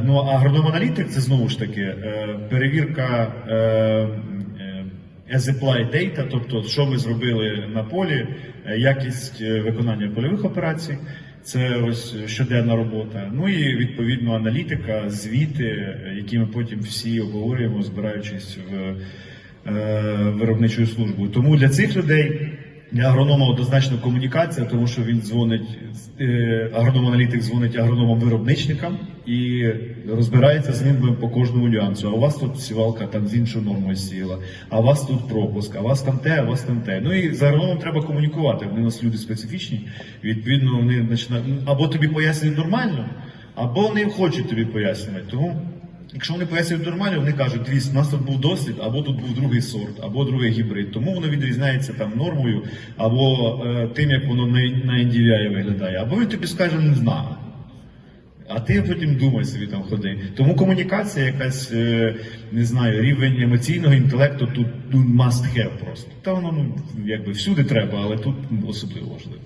Ну, а агрономаналітик це знову ж таки е, перевірка е, е, as applied data, тобто, що ви зробили на полі, якість виконання польових операцій. Це ось щоденна робота. Ну і відповідно аналітика, звіти, які ми потім всі обговорюємо, збираючись в виробничою службою. Тому для цих людей для агронома однозначно комунікація, тому що він дзвонить, е, агроном-аналітик дзвонить агрономам-виробничникам і розбирається з ними по кожному нюансу. А у вас тут сівалка там з іншою нормою сіла, а у вас тут пропуск, а у вас там те, а у вас там те. Ну і з агрономом треба комунікувати. Вони у нас люди специфічні. Відповідно, вони починають ну, або тобі пояснюють нормально, або не хочуть тобі пояснювати. Тому Якщо вони пояснюють нормально, вони кажуть, дивіться, у нас тут був досвід, або тут був другий сорт, або другий гібрид. Тому воно відрізняється там нормою, або е, тим, як воно на, на NDVI виглядає. Або він тобі скаже, не знаю. А ти потім думай собі там ходи. Тому комунікація, якась, е, не знаю, рівень емоційного інтелекту тут ну, must have просто. Та воно ну, якби всюди треба, але тут особливо важливо.